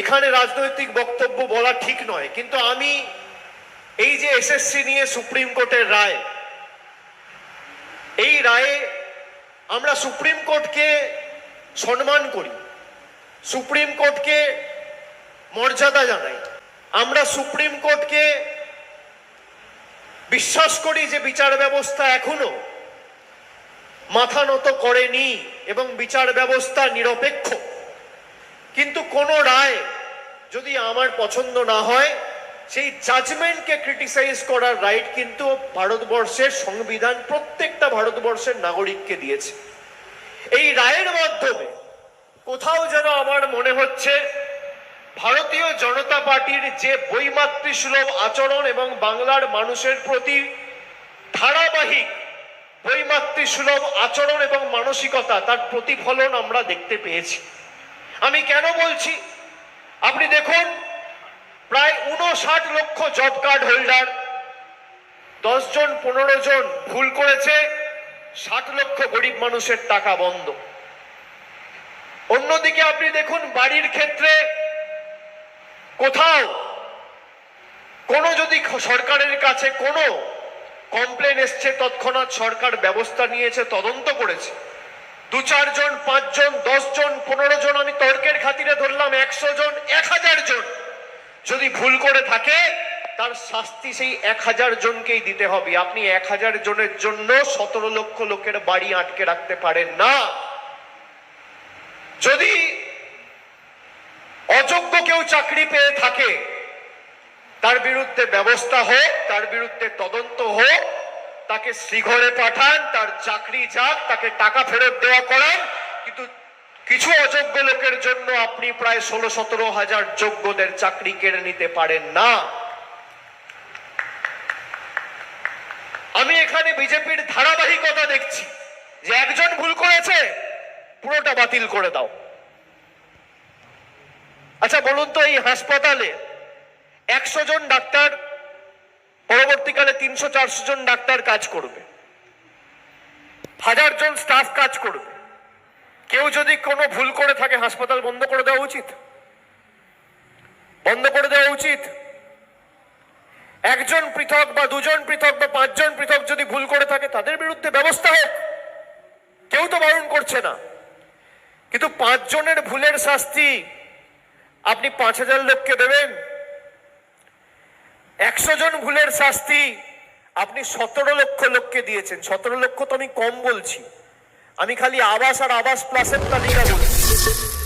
এখানে রাজনৈতিক বক্তব্য বলা ঠিক নয়, কিন্তু আমি এই যে এসএসসি নিয়ে সুপ্রিম কোর্টের রায়, এই রায়ে আমরা সুপ্রিম কোর্টকে সম্মান করি, সুপ্রিম কোর্টকে মর্যাদা জানাই, আমরা সুপ্রিম কোর্টকে বিশ্বাস করি যে বিচার ব্যবস্থা এখনও মাথা নত করেনি এবং বিচার ব্যবস্থা নিরপেক্ষ। কিন্তু কোনো রায় যদি আমার পছন্দ না হয়, সেই জাজমেন্টকে ক্রিটিসাইজ করার রাইট কিন্তু ভারতবর্ষের সংবিধান প্রত্যেকটা ভারতবর্ষের নাগরিককে দিয়েছে। এই রায়ের মাধ্যমে কোথাও যেন আমার মনে হচ্ছে, ভারতীয় জনতা পার্টির যে বৈমাতৃসুলভ আচরণ এবং বাংলার মানুষের প্রতি ধারাবাহিক বৈমাতৃসুলভ আচরণ এবং মানসিকতা, তার প্রতিফলন আমরা দেখতে পেয়েছি। আমি কেন বলছি? আপনি দেখুন, প্রায় উনষাট লক্ষ জব কার্ড হোল্ডার দশ জন, পনেরো জন ভুল করেছে, ষাট লক্ষ গরিব মানুষের টাকা বন্ধ। অন্যদিকে আপনি দেখুন, বাড়ির ক্ষেত্রে কোথাও কোনো যদি সরকারের কাছে কোনো কমপ্লেন এসছে, তৎক্ষণাৎ সরকার ব্যবস্থা নিয়েছে, তদন্ত করেছে। দু চারজন পাঁচজন দশজন পনেরো জন আমি তর্কের খাতিরে ধরলাম, একশো জন, এক হাজার জন। যদি ভুল করে থাকে, তার শাস্তি সেই এক হাজার জনকেই দিতে হবে। আপনি এক হাজার জনের জন্য সতেরো লক্ষ লোকের বাড়ি আটকে রাখতে পারেন না। যদি অযোগ্য কেউ চাকরি পেয়ে থাকে, তার বিরুদ্ধে ব্যবস্থা হোক, তার বিরুদ্ধে তদন্ত হোক তাকে শ্রীঘরে পাঠান, তার চাকরি যাক, তাকে টাকা ফেরত দেওয়া করান। কিন্তু কিছু অযোগ্য লোকের জন্য আপনি প্রায় ষোলো সতেরো হাজার যোগ্যদের চাকরি কেড়ে নিতে পারেন না। আমি এখানে বিজেপির ধারাবাহিকতা দেখছি। যে একজন ভুল করেছে, পুরোটা বাতিল করে দাও। আচ্ছা বলুন তো এই হাসপাতালে একশো জন ডাক্তার পরবর্তীকালে তিনশো চারশো জন ডাক্তার কাজ করবে। হাজার জন স্টাফ কাজ করবে। কেউ যদি কোনো ভুল করে থাকে, হাসপাতাল বন্ধ করে দেওয়া উচিত? বন্ধ করে দেওয়া উচিত? একজন পৃথক বা দুজন পৃথক বা পাঁচজন পৃথক যদি ভুল করে থাকে, তাদের বিরুদ্ধে ব্যবস্থা হোক। কেউ তো বারণ করছে না। কিন্তু পাঁচজনের ভুলের শাস্তি আপনি পাঁচ হাজার লোককে দেবেন। একশো জন ভুলের শাস্তি আপনি সতেরো লক্ষ লোককে দিয়েছেন। সতেরো লক্ষ তো আমি কম বলছি। আমি খালি আবাস আর আবাস প্লাসের তালিকা বলছি।